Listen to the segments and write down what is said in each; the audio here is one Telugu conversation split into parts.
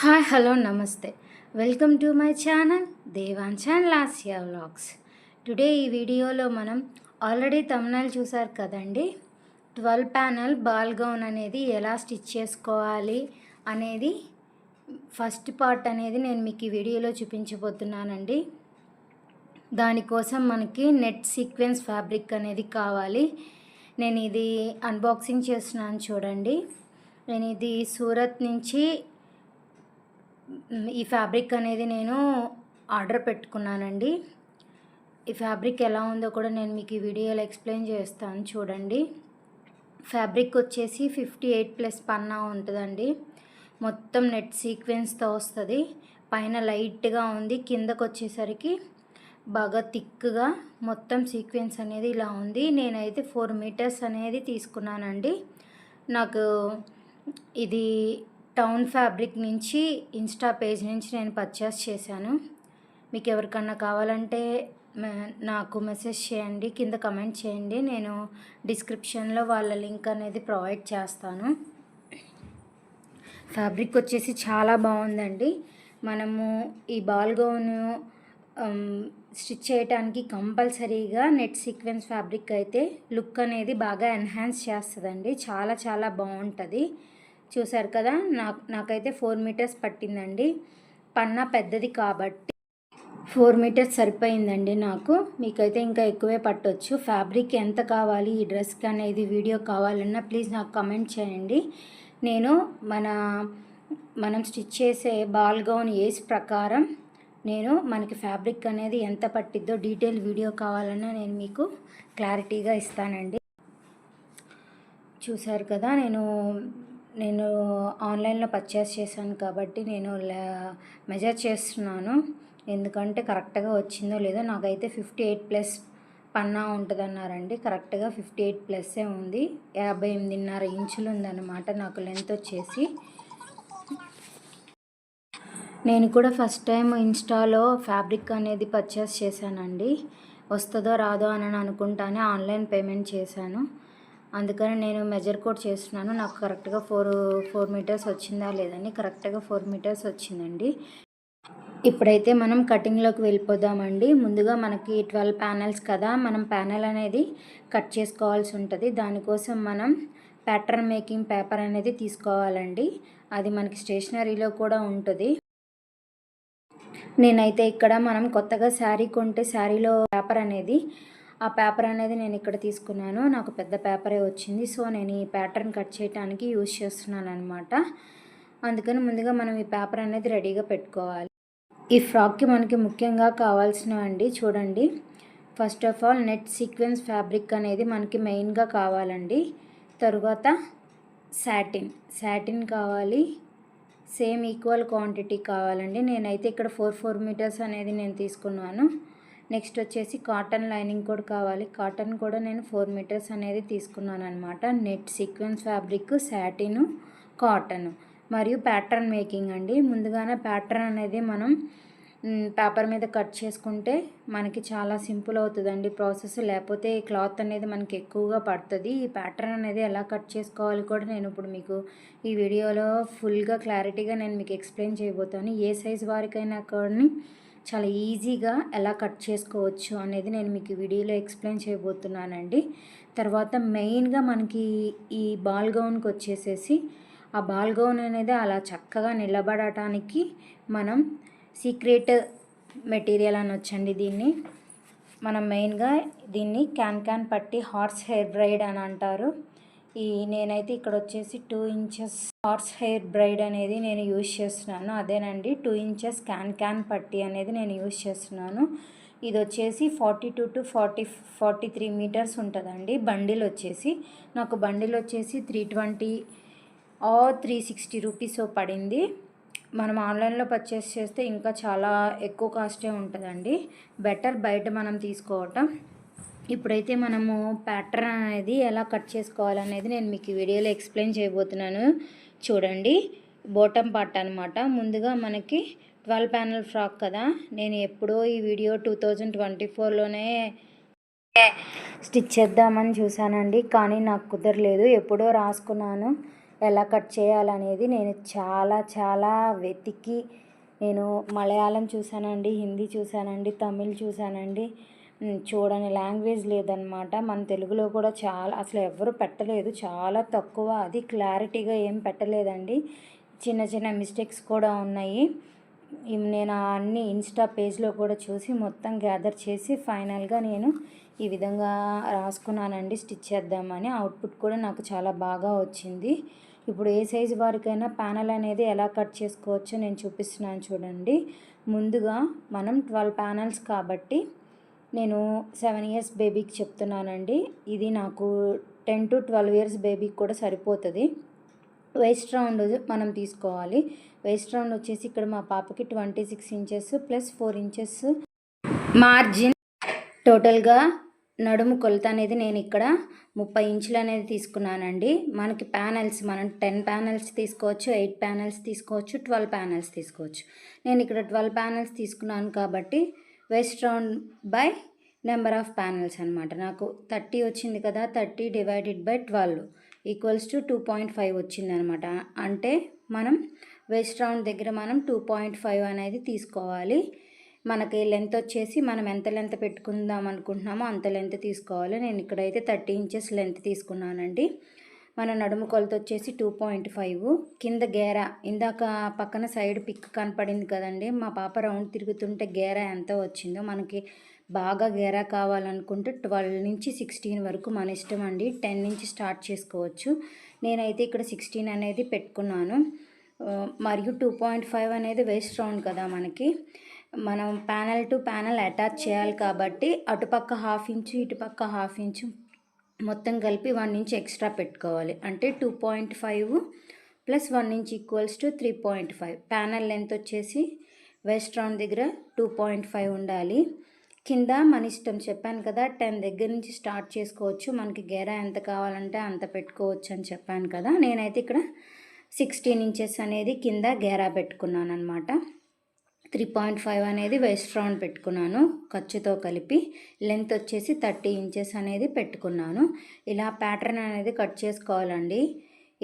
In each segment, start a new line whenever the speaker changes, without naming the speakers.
హాయ్ హలో నమస్తే. వెల్కమ్ టు మై ఛానల్ దేవాంచాన్ లాస్యా వ్లాగ్స్. టుడే ఈ వీడియోలో మనం ఆల్రెడీ తమిళనాడు చూసారు కదండి? ట్వెల్వ్ ప్యానల్ బాల్ గౌన్ అనేది ఎలా స్టిచ్ చేసుకోవాలి అనేది ఫస్ట్ పార్ట్ అనేది నేను మీకు ఈ వీడియోలో చూపించబోతున్నానండి. దానికోసం మనకి నెట్ సీక్వెన్స్ ఫ్యాబ్రిక్ అనేది కావాలి. నేను ఇది అన్బాక్సింగ్ చేస్తున్నాను చూడండి. నేను ఇది సూరత్ నుంచి ఈ ఫ్యాబ్రిక్ అనేది నేను ఆర్డర్ పెట్టుకున్నానండి. ఈ ఫ్యాబ్రిక్ ఎలా ఉందో కూడా నేను మీకు ఈ వీడియోలో ఎక్స్ప్లెయిన్ చేస్తాను చూడండి. ఫ్యాబ్రిక్ వచ్చేసి ఫిఫ్టీ ఎయిట్ ప్లస్ పన్నా ఉంటుందండి. మొత్తం నెట్ సీక్వెన్స్తో వస్తుంది. పైన లైట్గా ఉంది కిందకు వచ్చేసరికి బాగా థిక్గా మొత్తం సీక్వెన్స్ అనేది ఇలా ఉంది. నేనైతే ఫోర్ మీటర్స్ అనేది తీసుకున్నానండి. నాకు ఇది టౌన్ ఫ్యాబ్రిక్ నుంచి ఇన్స్టా పేజ్ నుంచి నేను పర్చేస్ చేశాను. మీకు ఎవరికన్నా కావాలంటే నాకు మెసేజ్ చేయండి కింద కమెంట్ చేయండి. నేను డిస్క్రిప్షన్లో వాళ్ళ లింక్ అనేది ప్రొవైడ్ చేస్తాను. ఫ్యాబ్రిక్ వచ్చేసి చాలా బాగుందండి. మనము ఈ బాల్ స్టిచ్ చేయడానికి కంపల్సరీగా నెట్ సీక్వెన్స్ ఫ్యాబ్రిక్ అయితే లుక్ అనేది బాగా ఎన్హాన్స్ చేస్తుందండి. చాలా చాలా బాగుంటుంది. చూశారు కదా నాకు నాకైతే ఫోర్ మీటర్స్ పట్టిందండి. పన్నా పెద్దది కాబట్టి ఫోర్ మీటర్స్ సరిపోయిందండి నాకు. మీకైతే ఇంకా ఎక్కువే పట్టొచ్చు. ఫ్యాబ్రిక్ ఎంత కావాలి ఈ డ్రెస్కి అనేది వీడియో కావాలన్నా ప్లీజ్ నాకు కమెంట్ చేయండి. నేను మన మనం స్టిచ్ చేసే బాల్ గౌన్ ఏజ్ ప్రకారం నేను మనకి ఫ్యాబ్రిక్ అనేది ఎంత పట్టిద్దో డీటెయిల్ వీడియో కావాలన్నా నేను మీకు క్లారిటీగా ఇస్తానండి. చూశారు కదా నేను నేను ఆన్లైన్లో పర్చేస్ చేశాను కాబట్టి నేను మెజర్ చేస్తున్నాను. ఎందుకంటే కరెక్ట్గా వచ్చిందో లేదో నాకైతే ఫిఫ్టీ ఎయిట్ ప్లస్ పన్నా ఉంటుంది అన్నారండి కరెక్ట్గా ఫిఫ్టీ ఎయిట్ ప్లస్సే ఉంది. యాభై ఎనిమిదిన్నర ఇంచులు ఉందన్నమాట నాకు లెంత్ వచ్చేసి. నేను కూడా ఫస్ట్ టైం ఇన్స్టాలో ఫ్యాబ్రిక్ అనేది పర్చేస్ చేశానండి. వస్తుందో రాదో అని అనుకుంటానే ఆన్లైన్ పేమెంట్ చేశాను. అందుకని నేను మెజర్ కోడ్ చేస్తున్నాను. నాకు కరెక్ట్గా ఫోర్ ఫోర్ మీటర్స్ వచ్చిందా లేదని కరెక్ట్గా ఫోర్ మీటర్స్ వచ్చిందండి. ఇప్పుడైతే మనం కటింగ్లోకి వెళ్ళిపోదామండి. ముందుగా మనకి ట్వెల్వ్ ప్యానెల్స్ కదా మనం ప్యానెల్ అనేది కట్ చేసుకోవాల్సి ఉంటుంది. దానికోసం మనం ప్యాటర్న్ మేకింగ్ పేపర్ అనేది తీసుకోవాలండి. అది మనకి స్టేషనరీలో కూడా ఉంటుంది. నేనైతే ఇక్కడ మనం కొత్తగా శారీ కొంటే శారీలో పేపర్ అనేది ఆ పేపర్ అనేది నేను ఇక్కడ తీసుకున్నాను. నాకు పెద్ద పేపరే వచ్చింది. సో నేను ఈ ప్యాటర్న్ కట్ చేయడానికి యూజ్ చేస్తున్నాను అనమాట అందుకని ముందుగా మనం ఈ పేపర్ అనేది రెడీగా పెట్టుకోవాలి. ఈ ఫ్రాక్కి మనకి ముఖ్యంగా కావాల్సినవండి చూడండి. First of all net sequence fabric అనేది మనకి మెయిన్గా కావాలండి. తరువాత సాటిన్. శాటిన్ కావాలి. సేమ్ ఈక్వల్ క్వాంటిటీ కావాలండి. నేనైతే ఇక్కడ ఫోర్ ఫోర్ మీటర్స్ అనేది నేను తీసుకున్నాను. నెక్స్ట్ వచ్చేసి కాటన్ లైనింగ్ కూడా కావాలి. కాటన్ కూడా నేను ఫోర్ మీటర్స్ అనేది తీసుకున్నాను అనమాట net sequence fabric satin cotton. మరియు ప్యాటర్న్ మేకింగ్ అండి. ముందుగానే ప్యాటర్న్ అనేది మనం పేపర్ మీద కట్ చేసుకుంటే మనకి చాలా సింపుల్ అవుతుందండి ప్రాసెస్. లేకపోతే క్లాత్ అనేది మనకి ఎక్కువగా పడుతుంది. ఈ ప్యాటర్న్ అనేది ఎలా కట్ చేసుకోవాలి కూడా నేను ఇప్పుడు మీకు ఈ వీడియోలో ఫుల్గా క్లారిటీగా నేను మీకు ఎక్స్ప్లెయిన్ చేయబోతాను. ఏ సైజ్ వారికైనా కానీ చాలా ఈజీగా ఎలా కట్ చేసుకోవచ్చు అనేది నేను మీకు వీడియోలో ఎక్స్ప్లెయిన్ చేయబోతున్నానండి. తర్వాత మెయిన్గా మనకి ఈ బాల్ గౌన్కి వచ్చేసేసి ఆ బాల్ గౌన్ అనేది అలా చక్కగా నిలబడటానికి మనం సీక్రెట్ మెటీరియల్ అని వచ్చండి దీన్ని. మనం మెయిన్గా దీన్ని క్యాన్ క్యాన్ పట్టి హార్స్ హెయిర్ బ్రైడ్ అని అంటారు. ఈ నేనైతే ఇక్కడ వచ్చేసి two inches horse hair braid అనేది నేను యూజ్ చేస్తున్నాను. అదేనండి టూ ఇంచెస్ క్యాన్ క్యాన్ పట్టి అనేది నేను యూజ్ చేస్తున్నాను. ఇది వచ్చేసి forty two to forty forty three metres ఉంటుందండి బండిల్ వచ్చేసి నాకు బండిల్ వచ్చేసి త్రీ ట్వంటీ ఆ త్రీ సిక్స్టీ రూపీస్ పడింది. మనం ఆన్లైన్లో పర్చేస్ చేస్తే ఇంకా చాలా ఎక్కువ కాస్టే ఉంటుందండి. బెటర్ బయట మనం తీసుకోవటం. ఇప్పుడైతే మనము ప్యాటర్న్ అనేది ఎలా కట్ చేసుకోవాలనేది నేను మీకు ఈ వీడియోలో ఎక్స్ప్లెయిన్ చేయబోతున్నాను. చూడండి బోటం పార్ట్ అనమాట ముందుగా మనకి ట్వెల్వ్ ప్యానల్ ఫ్రాక్ కదా. నేను ఎప్పుడో ఈ వీడియో టూ థౌజండ్ ట్వంటీ ఫోర్లోనే స్టిచ్ చేద్దామని చూశానండి. కానీ నాకు కుదరలేదు. ఎప్పుడో రాసుకున్నాను ఎలా కట్ చేయాలనేది. నేను చాలా చాలా వెతికి నేను మలయాళం చూశానండి హిందీ చూశానండి తమిళ్ చూశానండి. చూడని లాంగ్వేజ్ లేదనమాట మన తెలుగులో కూడా చాలా అసలు ఎవరు పెట్టలేదు. చాలా తక్కువ. అది క్లారిటీగా ఏం పెట్టలేదండి. చిన్న చిన్న మిస్టేక్స్ కూడా ఉన్నాయి. నేను అన్ని ఇన్స్టా పేజ్లో కూడా చూసి మొత్తం గ్యాదర్ చేసి ఫైనల్గా నేను ఈ విధంగా రాసుకున్నానండి. స్టిచ్ చేద్దామని. అవుట్పుట్ కూడా నాకు చాలా బాగా వచ్చింది. ఇప్పుడు ఏ సైజు వారికైనా ప్యానల్ అనేది ఎలా కట్ చేసుకోవచ్చో నేను చూపిస్తున్నాను చూడండి. ముందుగా మనం ట్వెల్వ్ ప్యానల్స్ కాబట్టి నేను సెవెన్ ఇయర్స్ బేబీకి చెప్తున్నానండి. ఇది నాకు టెన్ టు ట్వెల్వ్ ఇయర్స్ బేబీకి కూడా సరిపోతుంది. వేస్ట్ రౌండ్ మనం తీసుకోవాలి. వేస్ట్ రౌండ్ వచ్చేసి ఇక్కడ మా పాపకి twenty six inches plus four inches margin. టోటల్గా నడుము కొలత అనేది నేను ఇక్కడ ముప్పై ఇంచులు అనేది తీసుకున్నానండి. మనకి ప్యానల్స్ మనం టెన్ ప్యానల్స్ తీసుకోవచ్చు ఎయిట్ ప్యానల్స్ తీసుకోవచ్చు ట్వెల్వ్ ప్యానల్స్ తీసుకోవచ్చు. నేను ఇక్కడ ట్వెల్వ్ ప్యానల్స్ తీసుకున్నాను కాబట్టి waist round by number of panels అనమాట నాకు థర్టీ వచ్చింది కదా thirty divided by twelve equals to two point five వచ్చింది అనమాట అంటే మనం వెస్ట్ రౌండ్ దగ్గర మనం టూ పాయింట్ ఫైవ్ అనేది తీసుకోవాలి. మనకి లెంత్ వచ్చేసి మనం ఎంత లెంత్ పెట్టుకుందాం అనుకుంటున్నామో అంత లెంత్ తీసుకోవాలి. నేను ఇక్కడైతే థర్టీ ఇంచెస్ లెంత్ తీసుకున్నానండి. మన నడుము కొలత వచ్చేసి టూ పాయింట్ ఫైవ్. కింద గేర. ఇందాక పక్కన సైడ్ పిక్ కనపడింది కదండి. మా పాప రౌండ్ తిరుగుతుంటే గేర ఎంత వచ్చిందో మనకి బాగా గేరా కావాలనుకుంటే ట్వెల్వ్ నుంచి సిక్స్టీన్ వరకు మన ఇష్టం అండి. టెన్ నుంచి స్టార్ట్ చేసుకోవచ్చు. నేనైతే ఇక్కడ సిక్స్టీన్ అనేది పెట్టుకున్నాను. మరియు టూ పాయింట్ ఫైవ్ అనేది వేస్ట్ రౌండ్ కదా మనకి. మనం ప్యానల్ టు ప్యానల్ అటాచ్ చేయాలి కాబట్టి అటుపక్క హాఫ్ ఇంచు ఇటుపక్క హాఫ్ ఇంచు మొత్తం కలిపి వన్ ఇంచ్ ఎక్స్ట్రా పెట్టుకోవాలి. అంటే two point five plus one inch equals to three point five panel length వచ్చేసి వెస్ట్ రౌండ్ దగ్గర టూ పాయింట్ ఫైవ్ ఉండాలి. కింద మన ఇష్టం చెప్పాను కదా టెన్ దగ్గర నుంచి స్టార్ట్ చేసుకోవచ్చు. మనకి గెరా ఎంత కావాలంటే అంత పెట్టుకోవచ్చు అని చెప్పాను కదా. నేనైతే ఇక్కడ సిక్స్టీన్ ఇంచెస్ అనేది కింద గేరా పెట్టుకున్నాను అనమాట త్రీ పాయింట్ ఫైవ్ అనేది వెస్ట్రాన్ పెట్టుకున్నాను. ఖర్చుతో కలిపి లెంత్ వచ్చేసి థర్టీ ఇంచెస్ అనేది పెట్టుకున్నాను. ఇలా ప్యాటర్న్ అనేది కట్ చేసుకోవాలండి.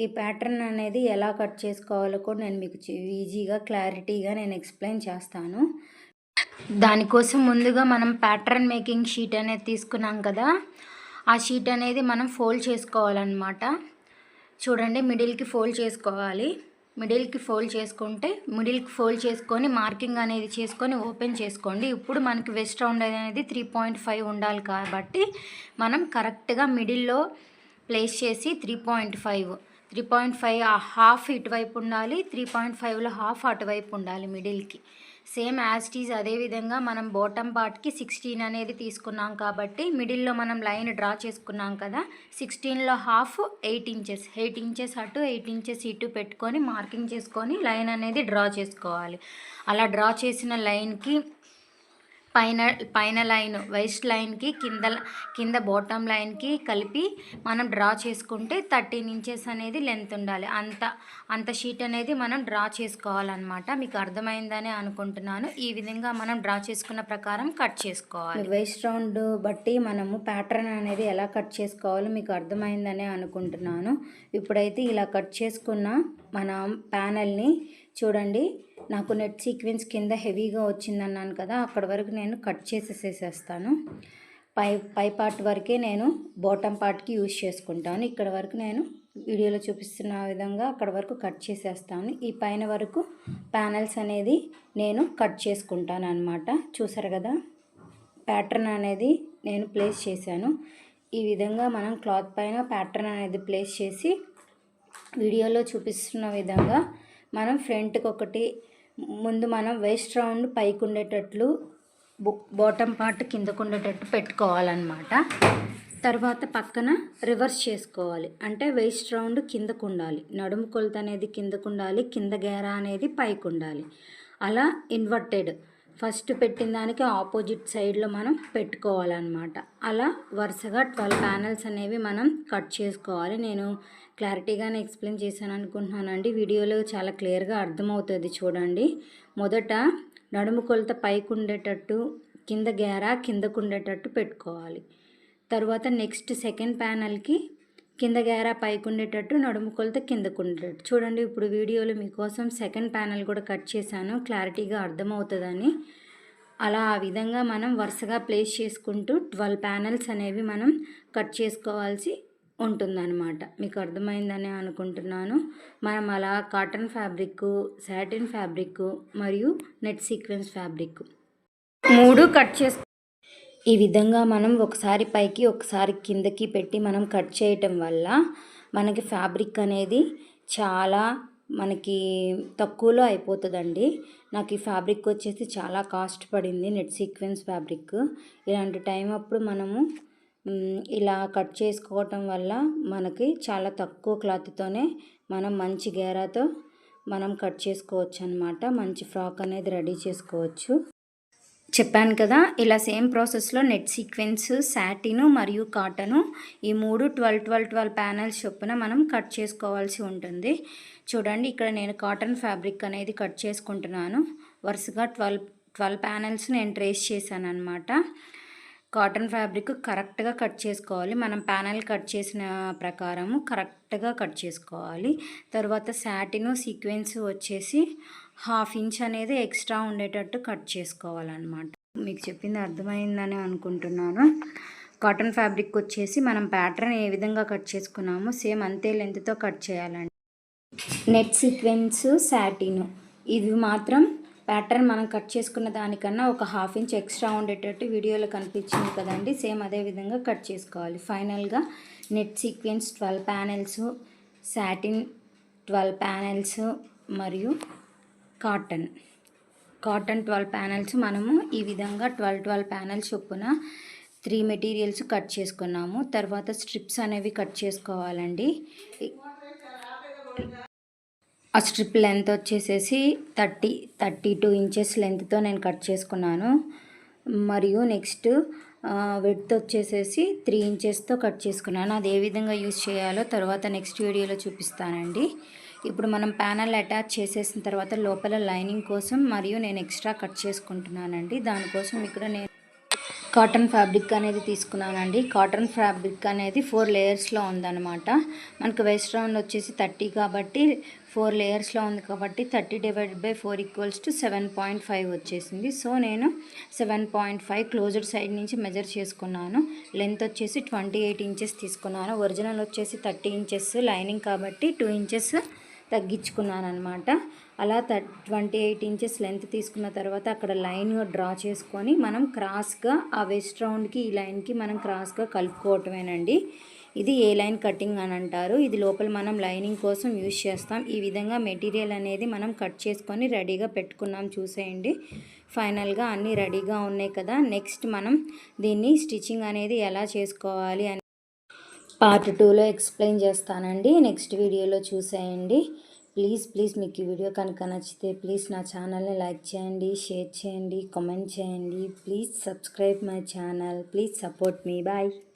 ఈ ప్యాటర్న్ అనేది ఎలా కట్ చేసుకోవాలో కూడా నేను మీకు ఈజీగా క్లారిటీగా నేను ఎక్స్ప్లెయిన్ చేస్తాను. దానికోసం ముందుగా మనం ప్యాటర్న్ మేకింగ్ షీట్ అనేది తీసుకున్నాం కదా. ఆ షీట్ అనేది మనం ఫోల్డ్ చేసుకోవాలన్నమాట. చూడండి మిడిల్కి ఫోల్డ్ చేసుకోవాలి. మిడిల్కి ఫోల్డ్ చేసుకుంటే మిడిల్కి ఫోల్డ్ చేసుకొని మార్కింగ్ అనేది చేసుకొని ఓపెన్ చేసుకోండి. ఇప్పుడు మనకి వెస్ట్ రౌండ్ అనేది త్రీ పాయింట్ ఫైవ్ ఉండాలి కాబట్టి మనం కరెక్ట్గా మిడిల్లో ప్లేస్ చేసి three point five. Three point five half ఇటువైపు ఉండాలి త్రీ పాయింట్ ఫైవ్లో హాఫ్ అటువైపు ఉండాలి మిడిల్కి. సేమ్ యాజ్టీజ్ అదేవిధంగా మనం బాటమ్ పార్ట్కి సిక్స్టీన్ అనేది తీసుకున్నాం కాబట్టి మిడిల్లో మనం లైన్ డ్రా చేసుకున్నాం కదా సిక్స్టీన్లో half eight inches eight inches అటు ఎయిట్ ఇంచెస్ ఇటు పెట్టుకొని మార్కింగ్ చేసుకొని లైన్ అనేది డ్రా చేసుకోవాలి. అలా డ్రా చేసిన లైన్కి పైన పైన లైన్ వెస్ట్ లైన్కి కింద కింద బాటమ్ లైన్కి కలిపి మనం డ్రా చేసుకుంటే థర్టీన్ ఇంచెస్ అనేది లెంత్ ఉండాలి. అంత అంత షీట్ అనేది మనం డ్రా చేసుకోవాలన్నమాట. మీకు అర్థమైందని అనుకుంటున్నాను. ఈ విధంగా మనం డ్రా చేసుకున్న ప్రకారం కట్ చేసుకోవాలి. వెస్ట్ రౌండ్ బట్టి మనము ప్యాటర్న్ అనేది ఎలా కట్ చేసుకోవాలో మీకు అర్థమైందని అనుకుంటున్నాను. ఇప్పుడైతే ఇలా కట్ చేసుకున్న మన ప్యానల్ని చూడండి నాకు నెట్ సీక్వెన్స్ కింద హెవీగా వచ్చిందన్నాను కదా అక్కడ వరకు నేను కట్ చేసేసేసేస్తాను. పై పై పార్ట్ వరకే నేను బాటమ్ పార్ట్కి యూజ్ చేసుకుంటాను. ఇక్కడ వరకు నేను వీడియోలో చూపిస్తున్న విధంగా అక్కడ వరకు కట్ చేసేస్తాను. ఈ పైన వరకు ప్యానల్స్ అనేది నేను కట్ చేసుకుంటాను అనమాట చూసారు కదా ప్యాటర్న్ అనేది నేను ప్లేస్ చేశాను. ఈ విధంగా మనం క్లాత్ పైన ప్యాటర్న్ అనేది ప్లేస్ చేసి వీడియోలో చూపిస్తున్న విధంగా మనం ఫ్రంట్కి ఒకటి ముందు మనం వేస్ట్ రౌండ్ పైకి ఉండేటట్లు బాటమ్ పార్ట్ కిందకు ఉండేటట్టు పెట్టుకోవాలన్నమాట. తర్వాత పక్కన రివర్స్ చేసుకోవాలి. అంటే వేస్ట్ రౌండ్ కిందకు ఉండాలి నడుము కొలత అనేది కిందకు ఉండాలి కింద గేరా అనేది పైకి ఉండాలి అలా ఇన్వర్టెడ్ ఫస్ట్ పెట్టిన దానికి ఆపోజిట్ సైడ్లో మనం పెట్టుకోవాలన్నమాట. అలా వరుసగా ట్వెల్వ్ ప్యానల్స్ అనేవి మనం కట్ చేసుకోవాలి. నేను క్లారిటీగానే ఎక్స్ప్లెయిన్ చేశాను అనుకుంటున్నానండి వీడియోలో చాలా క్లియర్గా అర్థమవుతుంది చూడండి. మొదట నడుము కొలత పైకి ఉండేటట్టు కింద గేరా కిందకు ఉండేటట్టు పెట్టుకోవాలి. తర్వాత నెక్స్ట్ సెకండ్ ప్యానల్కి కింద గేరా పైకి ఉండేటట్టు నడుము కొలత కిందకు ఉండేటట్టు చూడండి ఇప్పుడు వీడియోలో మీకోసం సెకండ్ ప్యానల్ కూడా కట్ చేశాను. క్లారిటీగా అర్థమవుతుందని. అలా ఆ విధంగా మనం వరుసగా ప్లేస్ చేసుకుంటూ ట్వెల్వ్ ప్యానల్స్ అనేవి మనం కట్ చేసుకోవాల్సి ఉంటుందన్నమాట. మీకు అర్థమైందని అనుకుంటున్నాను. మనం అలా కాటన్ ఫ్యాబ్రిక్ శాటిన్ ఫ్యాబ్రిక్ మరియు నెట్ సీక్వెన్స్ ఫ్యాబ్రిక్ మూడు కట్ చేసు ఈ విధంగా మనం ఒకసారి పైకి ఒకసారి కిందకి పెట్టి మనం కట్ చేయటం వల్ల మనకి ఫ్యాబ్రిక్ అనేది చాలా మనకి తక్కువలో అయిపోతుందండి. నాకు ఈ ఫ్యాబ్రిక్ వచ్చేసి చాలా కాస్ట్ పడింది నెట్ సీక్వెన్స్ ఫ్యాబ్రిక్. ఇలాంటి టైం అప్పుడు మనము ఇలా కట్ చేసుకోవటం వల్ల మనకి చాలా తక్కువ క్లాత్తోనే మనం మంచి గేరాతో మనం కట్ చేసుకోవచ్చు అనమాట మంచి ఫ్రాక్ అనేది రెడీ చేసుకోవచ్చు. చెప్పాను కదా ఇలా సేమ్ ప్రాసెస్లో నెట్ సీక్వెన్స్ శాటిను మరియు కాటను ఈ మూడు ట్వెల్వ్ ట్వెల్వ్ ట్వెల్వ్ ప్యానల్స్ చొప్పున మనం కట్ చేసుకోవాల్సి ఉంటుంది. చూడండి ఇక్కడ నేను కాటన్ ఫ్యాబ్రిక్ అనేది కట్ చేసుకుంటున్నాను. వరుసగా ట్వెల్వ్ ట్వెల్వ్ ప్యానల్స్ నేను ట్రేస్ చేశాను అనమాట కాటన్ ఫ్యాబ్రిక్ కరెక్ట్గా కట్ చేసుకోవాలి. మనం ప్యానల్ కట్ చేసిన ప్రకారము కరెక్ట్గా కట్ చేసుకోవాలి. తర్వాత శాటిను సీక్వెన్స్ వచ్చేసి హాఫ్ ఇంచ్ అనేది ఎక్స్ట్రా ఉండేటట్టు కట్ చేసుకోవాలన్నమాట. మీకు చెప్పింది అర్థమైందని అనుకుంటున్నాను. కాటన్ ఫ్యాబ్రిక్ వచ్చేసి మనం ప్యాటర్న్ ఏ విధంగా కట్ చేసుకున్నామో సేమ్ అంతే లెంత్తో కట్ చేయాలండి. నెట్ సీక్వెన్స్ శాటిను ఇది మాత్రం ప్యాటర్న్ మనం కట్ చేసుకున్న దానికన్నా ఒక హాఫ్ ఇంచ్ ఎక్స్ట్రా ఉండేటట్టు వీడియోలో కనిపించింది కదండి. సేమ్ అదే విధంగా కట్ చేసుకోవాలి. ఫైనల్గా net sequence twelve panels satin twelve panels మరియు కాటన్. కాటన్ ట్వెల్వ్ ప్యానెల్స్ మనము ఈ విధంగా ట్వెల్వ్ ట్వెల్వ్ ప్యానెల్స్ చొప్పున త్రీ మెటీరియల్స్ కట్ చేసుకున్నాము. తర్వాత స్ట్రిప్స్ అనేవి కట్ చేసుకోవాలండి. ఆ స్ట్రిప్ లెంత్ వచ్చేసేసి థర్టీ థర్టీ టూ ఇంచెస్ లెంత్తో నేను కట్ చేసుకున్నాను. మరియు నెక్స్ట్ వెడ్త్ వచ్చేసేసి త్రీ ఇంచెస్తో కట్ చేసుకున్నాను. అది ఏ విధంగా యూస్ చేయాలో తర్వాత నెక్స్ట్ వీడియోలో చూపిస్తానండి. ఇప్పుడు మనం ప్యానల్ అటాచ్ చేసేసిన తర్వాత లోపల లైనింగ్ కోసం మరియు నేను ఎక్స్ట్రా కట్ చేసుకుంటున్నానండి. దానికోసం ఇక్కడ నేను కాటన్ ఫ్యాబ్రిక్ అనేది తీసుకున్నానండి. కాటన్ ఫ్యాబ్రిక్ అనేది ఫోర్ లేయర్స్లో ఉందన్నమాట. మనకు వెస్ట్ రౌండ్ వచ్చేసి థర్టీ కాబట్టి ఫోర్ లేయర్స్లో ఉంది కాబట్టి thirty divided by four equals to seven point five వచ్చేసింది. సో నేను seven point five closed side నుంచి మెజర్ చేసుకున్నాను. లెంత్ వచ్చేసి ట్వంటీ ఎయిట్ ఇంచెస్ తీసుకున్నాను. ఒరిజినల్ వచ్చేసి థర్టీ ఇంచెస్ లైనింగ్ కాబట్టి టూ ఇంచెస్ తగ్గించుకున్నాను అనమాట అలా థర్ ట్వంటీ ఎయిట్ ఇంచెస్ లెంత్ తీసుకున్న తర్వాత అక్కడ లైన్ డ్రా చేసుకొని మనం క్రాస్గా ఆ వెస్ట్ రౌండ్కి ఈ లైన్కి మనం క్రాస్గా కలుపుకోవటమేనండి. ఇది ఏ లైన్ కటింగ్ అని అంటారు. ఇది లోపల మనం లైనింగ్ కోసం యూజ్ చేస్తాం. ఈ విధంగా మెటీరియల్ అనేది మనం కట్ చేసుకొని రెడీగా పెట్టుకున్నాం చూసేయండి. ఫైనల్గా అన్నీ రెడీగా ఉన్నాయి కదా. నెక్స్ట్ మనం దీన్ని స్టిచ్చింగ్ అనేది ఎలా చేసుకోవాలి అని పార్ట్ టూలో ఎక్స్ప్లెయిన్ చేస్తానండి. నెక్స్ట్ వీడియోలో చూసేయండి. ప్లీజ్ ప్లీజ్ మీకు ఈ వీడియో కనుక నచ్చితే ప్లీజ్ నా ఛానల్ని లైక్ చేయండి షేర్ చేయండి కామెంట్ చేయండి. Please subscribe my channel please support me bye